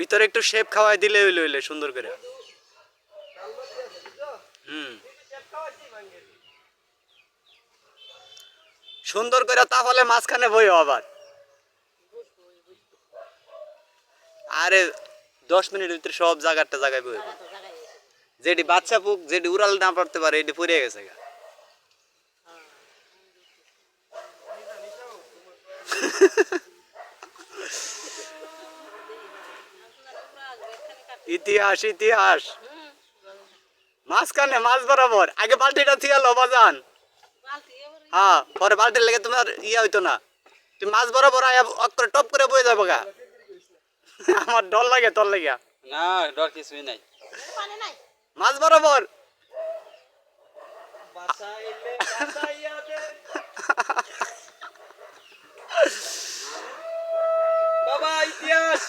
ভিতরে একটু শেপ খাওয়াই দিলে হইলে হইলে সুন্দর করে। হুম। সুন্দর করে তাহলে মাঝখানে বইও আবার। আরে দশ মিনিটের ভিতরে সব জায়গাটা জায়গায় বই যেটি বাচ্চা পুক যেটি উড়াল না পারতে পারে এটি পড়ে গেছে গা। ইতিহাস ইতিহাস। মাঝখানে মাছ বরাবর। আগে বালতিটা থিয়া লো বাজান। হ্যাঁ পরে বালতির লেগে তোমার ইয়া হইতো না। তুমি মাছ বরাবর আয়া অক করে টপ করে বয়ে যাব গা। আমার ডর লাগে তোর লাগে না ডর কিছুই নাই। মাছ বরাবর। বাবা ইতিহাস।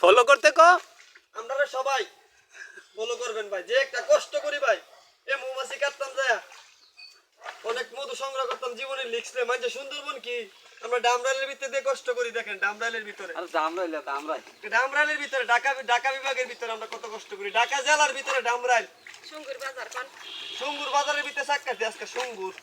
ফলো করতে কো। আপনারা সবাই ফলো করবেন ভাই। যে একটা কষ্ট করি ভাই এ মৌমাছি কাটতাম যায়। অনেক মধু সংগ্রহ করতাম জীবনে লিখছে। মানে সুন্দরবন কি? আমরা ডামরাইলের ভিতরে দিয়ে কষ্ট করি দেখেন ডামরাইলের ভিতরে। আর দাম রইলে দাম ডামরাইলের ভিতরে ঢাকা ঢাকা বিভাগের ভিতরে আমরা কত কষ্ট করি। ঢাকা জেলার ভিতরে ডামরাইল। সুঙ্গুর বাজার সুঙ্গুর বাজারের ভিতরে সাক্ষাৎ আজকে সুঙ্গুর।